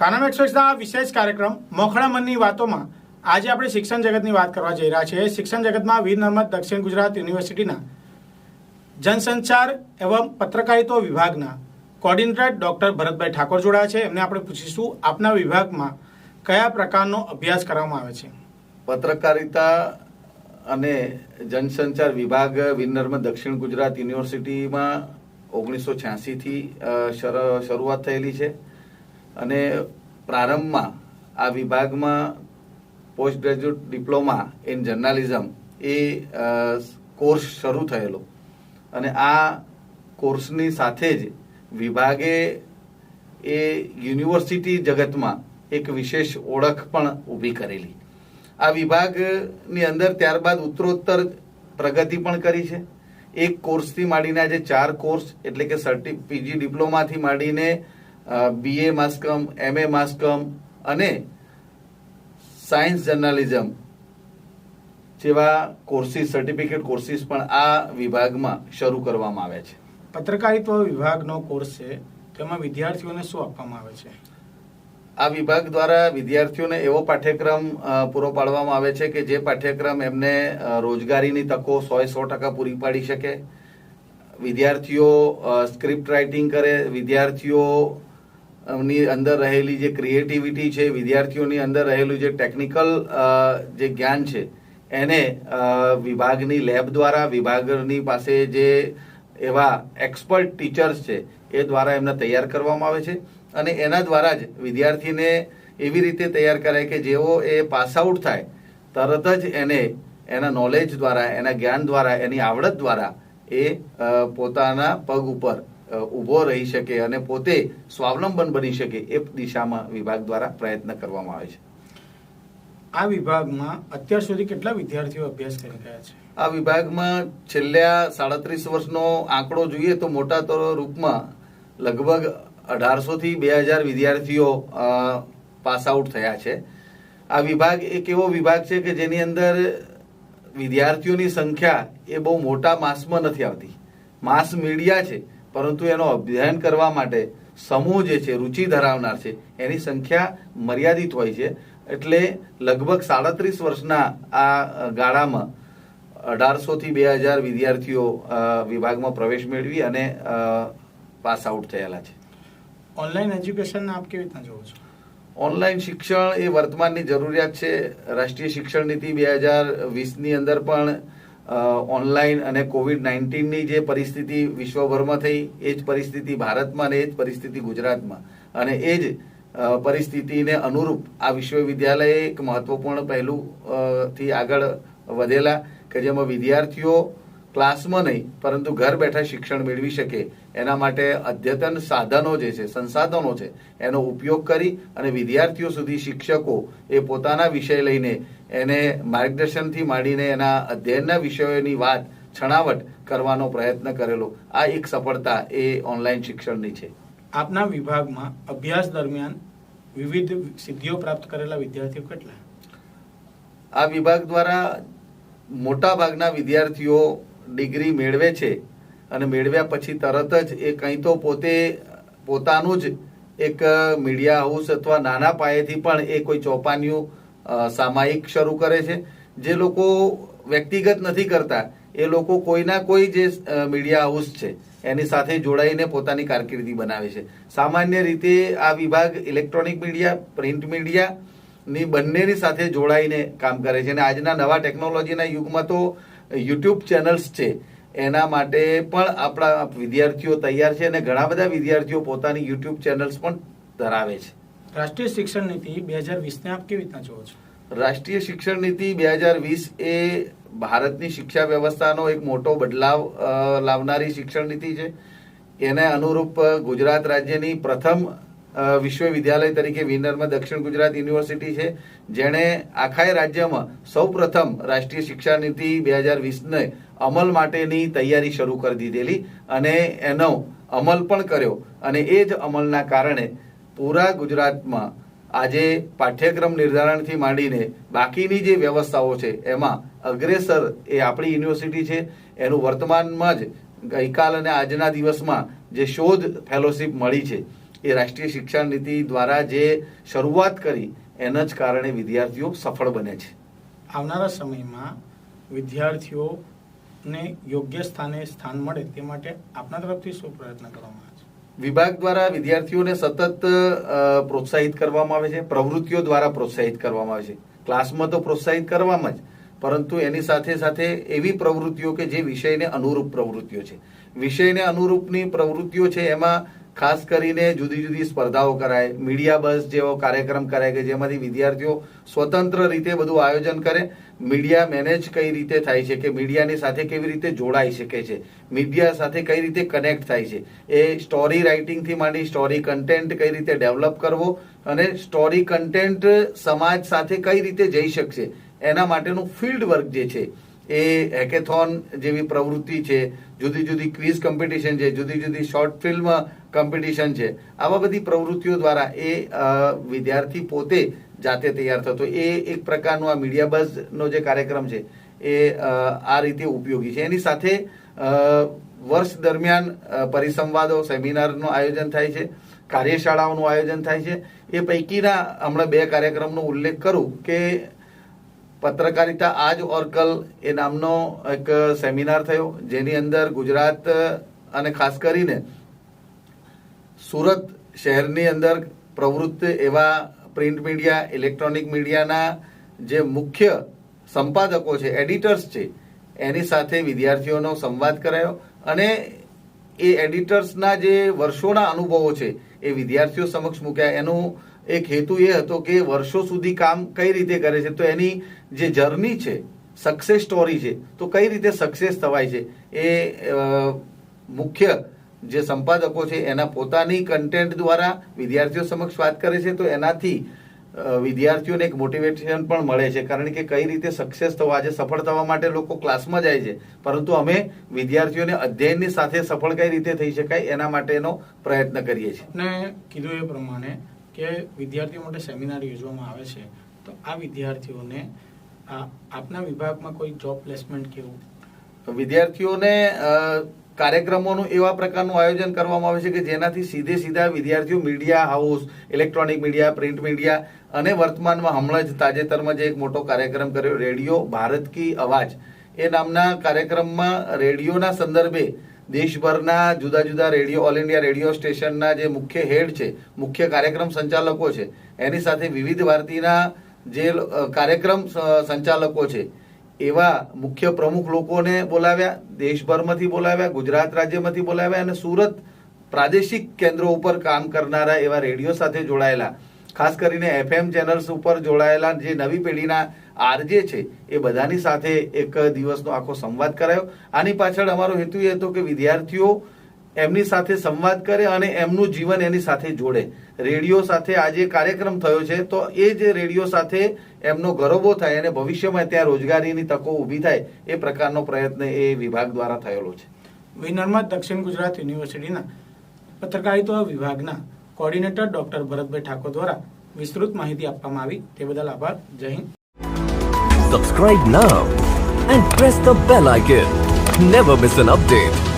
કાનમ એક્સપ્રેસના વિશેષ કાર્યક્રમ મોખળા મનની વાતોમાં આજે આપણે શિક્ષણ જગતની વાત કરવા જઈ રહ્યા છીએ. શિક્ષણ જગતમાં વીર નર્મદ દક્ષિણ ગુજરાત યુનિવર્સિટીના જનસંચાર એવં પત્રકારિતો વિભાગના કોર્ડિનેટર ડૉક્ટર ભરતભાઈ ઠાકોર જોડાયા છે. એમને આપણે પૂછીશું, આપના વિભાગમાં કયા પ્રકારનો અભ્યાસ કરવામાં આવે છે? પત્રકારિતા અને જનસંચાર વિભાગ વિનર્મદ દક્ષિણ ગુજરાત યુનિવર્સિટીમાં ઓગણીસો છ્યાસીથી શરૂઆત થયેલી છે. અને પ્રારંભમાં આ વિભાગમાં post graduate diploma in journalism A course શરૂ થયેલો. અને આ કોર્સની સાથે જ વિભાગે એ યુનિવર્સિટી જગતમાં એક વિશેષ ઓળખ પણ ઊભી કરેલી. આ વિભાગની અંદર ત્યારબાદ ઉત્તરોત્તર પ્રગતિ પણ કરી છે. એક કોર્સથી માંડીને આજે ચાર કોર્સ, એટલે કે સર્ટિ, પીજી ડિપ્લોમાથી માંડીને BA mass comm MA mass comm અને સાયન્સ જર્નાલિઝમ જેવા કોર્સિસ સર્ટિફિકેટ કોર્સિસ પણ આ વિભાગમાં શરૂ કરવામાં આવ્યા છે. પત્રકારિત્વ વિભાગનો કોર્સ છે તેમાં વિદ્યાર્થીઓને શું આપવામાં આવે છે? આ વિભાગ દ્વારા વિદ્યાર્થીઓને એવો પાઠ્યક્રમ પૂરો પાડવામાં આવે છે કે જે પાઠ્યક્રમ એમને રોજગારીની તકો સો સો ટકા પૂરી પાડી શકે. વિદ્યાર્થીઓ સ્ક્રિપ્ટ રાઇટિંગ કરે વિદ્યાર્થીઓ ની અંદર રહેલી જે ક્રિએટિવિટી છે, વિદ્યાર્થીઓની અંદર રહેલું જે ટેકનિકલ જે જ્ઞાન છે, એને વિભાગની લેબ દ્વારા, વિભાગની પાસે જે એવા એક્સપર્ટ ટીચર્સ છે, એ દ્વારા એમને તૈયાર કરવામાં આવે છે. અને એના દ્વારા જ વિદ્યાર્થીને એવી રીતે તૈયાર કરાય કે જેઓ એ પાસ આઉટ થાય, તરત જ એને એના નોલેજ દ્વારા, એના જ્ઞાન દ્વારા, એની આવડત દ્વારા એ પોતાના પગ ઉપર ઊભો રહી શકે અને પોતે સ્વાવલંબન બની શકે એ દિશામાં વિભાગ દ્વારા પ્રયત્ન કરવામાં આવે છે. આ વિભાગમાં અત્યાર સુધી કેટલા વિદ્યાર્થીઓ અભ્યાસ કરી રહ્યા છે? આ વિભાગમાં છેલ્લા સાડત્રીસ વર્ષનો આંકડો જોઈએ તો મોટા તો રૂપમાં લગભગ અઢારસો થી બે હજાર વિદ્યાર્થીઓ પાસ આઉટ થયા છે. આ વિભાગ એક એવો વિભાગ છે કે જેની અંદર વિદ્યાર્થીઓની સંખ્યા એ બહુ મોટા માસમાં નથી આવતી. માસ મીડિયા છે. પરંતુ એનો અધ્યયન કરવા માટે સમૂહ જે છે રુચિ ધરાવનાર છે એની સંખ્યા મર્યાદિત હોય છે. એટલે લગભગ સાડત્રીસ વર્ષના આ ગાળામાં અઢારસોથી બે હજાર વિદ્યાર્થીઓ વિભાગમાં પ્રવેશ મેળવી અને પાસ આઉટ થયેલા છે. ઓનલાઈન એજ્યુકેશન આપ કેવી રીતના જોવો છો? ઓનલાઈન શિક્ષણ એ વર્તમાનની જરૂરિયાત છે. રાષ્ટ્રીય શિક્ષણ નીતિ બે હજાર વીસની અંદર પણ ઓનલાઈન અને કોવિડ નાઇન્ટીનની જે પરિસ્થિતિ વિશ્વભરમાં થઈ, એ જ પરિસ્થિતિ ભારતમાં અને એ જ પરિસ્થિતિ ગુજરાતમાં. અને એ જ પરિસ્થિતિને અનુરૂપ આ વિશ્વવિદ્યાલયે એક મહત્વપૂર્ણ પહેલું થી આગળ વધેલા કે જેમાં વિદ્યાર્થીઓ ક્લાસમાં નહીં, પરંતુ ઘર બેઠા શિક્ષણ મેળવી શકે. એના માટે અદ્યતન સાધનો જે છે, સંસાધનો છે, એનો ઉપયોગ કરી અને વિદ્યાર્થીઓ સુધી શિક્ષકો એ પોતાના વિષય લઈને એને માર્ગદર્શનથી માંડીને એના અધ્યયનના વિષયોની વાત છણાવટ કરવાનો પ્રયત્ન કરેલો. આ એક સફળતા એ ઓનલાઈન શિક્ષણની છે. આપના વિભાગમાં અભ્યાસ દરમિયાન વિવિધ સિદ્ધિઓ પ્રાપ્ત કરેલા વિદ્યાર્થીઓ કેટલા? આ વિભાગ દ્વારા મોટા ભાગના વિદ્યાર્થીઓ ડિગ્રી મેળવે છે અને મેળવ્યા પછી તરત જ એ કંઈ તો પોતે પોતાનું જ એક મીડિયા હાઉસ અથવા નાના પાયેથી પણ એ કોઈ ચોપાનિયું સામાયિક શરૂ કરે છે. જે લોકો વ્યક્તિગત નથી કરતા, એ લોકો કોઈના કોઈ જે મીડિયા હાઉસ છે, એની સાથે જોડાઈને પોતાની કારકિર્દી બનાવે છે. સામાન્ય રીતે આ વિભાગ ઇલેક્ટ્રોનિક મીડિયા પ્રિન્ટ મીડિયા ની બંનેની સાથે જોડાઈને કામ કરે છે. અને આજના નવા ટેકનોલોજીના યુગમાં તો યુટ્યુબ ચેનલ્સ છે. એના માટે પણ આપણા વિદ્યાર્થીઓ તૈયાર છે અને ઘણા બધા વિદ્યાર્થીઓ પોતાની યુટ્યુબ ચેનલ્સ પણ ધરાવે છે. રાષ્ટ્રીય શિક્ષણ નીતિ બે હજાર વીસને આપ કેવી રીતના જોવો છો? રાષ્ટ્રીય શિક્ષણ નીતિ બે હજાર વીસ એ ભારતની શિક્ષા વ્યવસ્થાનો એક મોટો બદલાવ લાવનારી શિક્ષણ નીતિ છે. એને અનુરૂપ ગુજરાત રાજ્યની પ્રથમ વિશ્વવિદ્યાલય તરીકે વિનરમાં દક્ષિણ ગુજરાત યુનિવર્સિટી છે, જેણે આખાય રાજ્યમાં સૌ પ્રથમ રાષ્ટ્રીય શિક્ષા નીતિ બે હજાર વીસને અમલ માટેની તૈયારી શરૂ કરી દીધેલી અને એનો અમલ પણ કર્યો. અને એ જ અમલના કારણે પૂરા ગુજરાતમાં આજે પાઠ્યક્રમ નિર્ધારણથી માંડીને બાકીની જે વ્યવસ્થાઓ છે, એમાં અગ્રેસર એ આપણી યુનિવર્સિટી છે. એનું વર્તમાનમાં જ ગઈકાલ અને આજના દિવસમાં જે શોધ ફેલોશિપ મળી છે, એ રાષ્ટ્રીય શિક્ષણ નીતિ દ્વારા જે શરૂઆત કરી, એના જ કારણે વિદ્યાર્થીઓ સફળ બને છે. આવનારા સમયમાં વિદ્યાર્થીઓને યોગ્ય સ્થાને સ્થાન મળે તે માટે આપના તરફથી શું પ્રયત્ન કરવામાં આવે? વિભાગ દ્વારા વિદ્યાર્થીઓને સતત પ્રોત્સાહિત કરવામાં આવે છે, પ્રવૃત્તિઓ દ્વારા પ્રોત્સાહિત કરવામાં આવે છે. ક્લાસમાં તો પ્રોત્સાહિત કરવામાં જ, પરંતુ એની સાથે સાથે એવી પ્રવૃત્તિઓ કે જે વિષયને અનુરૂપ પ્રવૃત્તિઓ છે. વિષયને અનુરૂપની પ્રવૃત્તિઓ છે, એમાં ખાસ કરીને જુદી જુદી સ્પર્ધાઓ કરાય. મીડિયા બસ જેવો કાર્યક્રમ કરાય કે જેમાંથી વિદ્યાર્થીઓ સ્વતંત્ર રીતે બધું આયોજન કરે. મીડિયા મેનેજ કઈ રીતે થાય છે કે મીડિયાની સાથે કેવી રીતે જોડાઈ શકે છે? મીડિયા સાથે કઈ રીતે કનેક્ટ થાય છે? એ સ્ટોરી રાઇટિંગથી માંડી સ્ટોરી કન્ટેન્ટ કઈ રીતે ડેવલપ કરવો અને સ્ટોરી કન્ટેન્ટ સમાજ સાથે કઈ રીતે જઈ શકશે? એના માટેનું ફિલ્ડ વર્ક જે છે એ હેકેથોન જેવી પ્રવૃત્તિ છે, જુદી જુદી ક્વિઝ કોમ્પિટિશન છે, જુદી જુદી શોર્ટ ફિલ્મ કોમ્પિટિશન છે. આવા બધી પ્રવૃત્તિઓ દ્વારા એ વિદ્યાર્થી પોતે જાતે તૈયાર થતો. એ એક પ્રકારનું આ મીડિયા બઝનો જે કાર્યક્રમ છે, એ આ રીતે ઉપયોગી છે. એની સાથે વર્ષ દરમિયાન પરિસંવાદો, સેમિનારનું આયોજન થાય છે, કાર્યશાળાઓનું આયોજન થાય છે. એ પૈકીના હમણાં બે કાર્યક્રમનો ઉલ્લેખ કરું કે પત્રકારિતા આજ ઓર કલ એ નામનો એક સેમિનાર થયો, જેની અંદર ગુજરાત અને ખાસ કરીને સુરત શહેરની અંદર પ્રવૃત્ત એવા પ્રિન્ટ મીડિયા, ઇલેક્ટ્રોનિક મીડિયાના જે મુખ્ય સંપાદકો છે, એડિટર્સ છે, એની સાથે વિદ્યાર્થીઓનો સંવાદ કરાયો. અને એ એડિટર્સના જે વર્ષોના અનુભવો છે એ વિદ્યાર્થીઓ સમક્ષ મૂક્યા. એનું એક હેતુ એ હતો કે વર્ષો સુધી કામ કઈ રીતે કરે છે? તો એની જે જર્ની છે સક્સેસ સ્ટોરી છે, તો કઈ રીતે સક્સેસ થવાય છે? એ મુખ્ય જે સંપાદકો છે, એના પોતાની કન્ટેન્ટ દ્વારા વિદ્યાર્થીઓ સમક્ષ વાત કરે છે. તો એનાથી વિદ્યાર્થીઓને એક મોટિવેશન પણ મળે છે. કારણ કે કઈ રીતે સક્સેસ થવા? આજે સફળ થવા માટે લોકો ક્લાસમાં જાય છે. પરંતુ અમે વિદ્યાર્થીઓને અધ્યયનની સાથે સફળ કઈ રીતે થઈ શકાય એના માટેનો પ્રયત્ન કરીએ છીએ. ને કીધું એ પ્રમાણે કે વિદ્યાર્થીઓ માટે સેમિનાર યોજવામાં આવે છે. તો આ વિદ્યાર્થીઓને આપના વિભાગમાં કોઈ જોબ પ્લેસમેન્ટ કેવું? વિદ્યાર્થીઓને કાર્યક્રમોનું એવા પ્રકારનું આયોજન કરવામાં આવે છે કે જેનાથી સીધે સીધા વિદ્યાર્થીઓ media house, electronic media, print media અને વર્તમાનમાં હમણાં જ તાજેતરમાં જે એક મોટો કાર્યક્રમ કર્યો, રેડિયો ભારત કી અવાજ, એ નામના કાર્યક્રમમાં રેડિયોના સંદર્ભે દેશભરના જુદા જુદા રેડિયો, ઓલ ઇન્ડિયા રેડિયો સ્ટેશનના જે મુખ્ય હેડ છે, મુખ્ય કાર્યક્રમ સંચાલકો છે, એની સાથે વિવિધ ભારતીના જે કાર્યક્રમ સંચાલકો છે એવા મુખ્ય પ્રમુખ લોકોને બોલાવ્યા, દેશભરમાંથી બોલાવ્યા, ગુજરાત રાજ્યમાંથી બોલાવ્યા અને સુરત પ્રાદેશિક કેન્દ્રો ઉપર કામ કરનારા એવા રેડિયો સાથે જોડાયેલા. ખાસ કરીને એફએમ ચેનલ્સ ઉપર જોડાયેલા જે નવી પેઢીના આરજે છે, એ બધાની સાથે એક દિવસનો આખો સંવાદ કરાયો. આની પાછળ અમારો હેતુ એ હતો કે વિદ્યાર્થીઓ એમની સાથે સંવાદ કરે અને એમનું જીવન એની સાથે જોડે. રેડિયો સાથે આજે કાર્યક્રમ થયો છે તો એ જે રેડિયો સાથે એમનો ગરોબો થાય અને ભવિષ્યમાં ત્યાં રોજગારીની તકો ઊભી થાય એ પ્રકારનો પ્રયત્ન એ વિભાગ દ્વારા થયેલો છે. વિનરમાં દક્ષિણ ગુજરાત યુનિવર્સિટીના પત્રકારિતા વિભાગના કોર્ડિનેટર ડોક્ટર ભરતભાઈ ઠાકોર દ્વારા વિસ્તૃત માહિતી આપવામાં આવી. તે બદલ આભાર. જય Hind. Subscribe now and press the bell icon never miss an update.